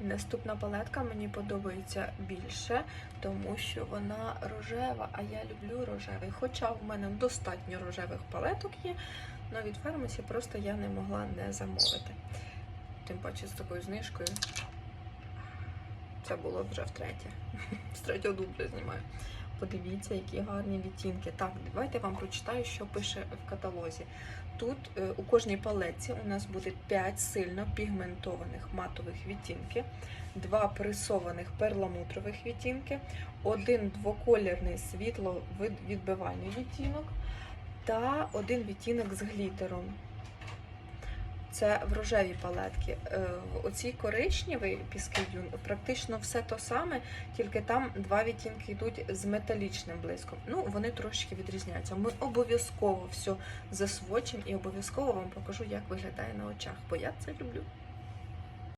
Наступна палетка мені подобається більше, тому що вона рожева, а я люблю рожевий. Хоча в мене достатньо рожевих палеток є, але від фармасі просто я не могла не замовити. Тим паче з такою знижкою. Це було вже втретє. З третього дубля знімаю. Подивіться, які гарні відтінки. Так, давайте я вам прочитаю, що пише в каталозі. Тут е, у кожній палетці у нас буде 5 сильно пігментованих матових відтінки, 2 пресованих перламутрових відтінки, один двоколірний світло відбивальний відтінок та один відтінок з глітером. Це в рожеві палетки. Е, В оцій коричневій піски дюн практично все то саме, тільки там два відтінки йдуть з металічним блиском. Ну, вони трошки відрізняються. Ми обов'язково все засвочимо і обов'язково вам покажу, як виглядає на очах, бо я це люблю.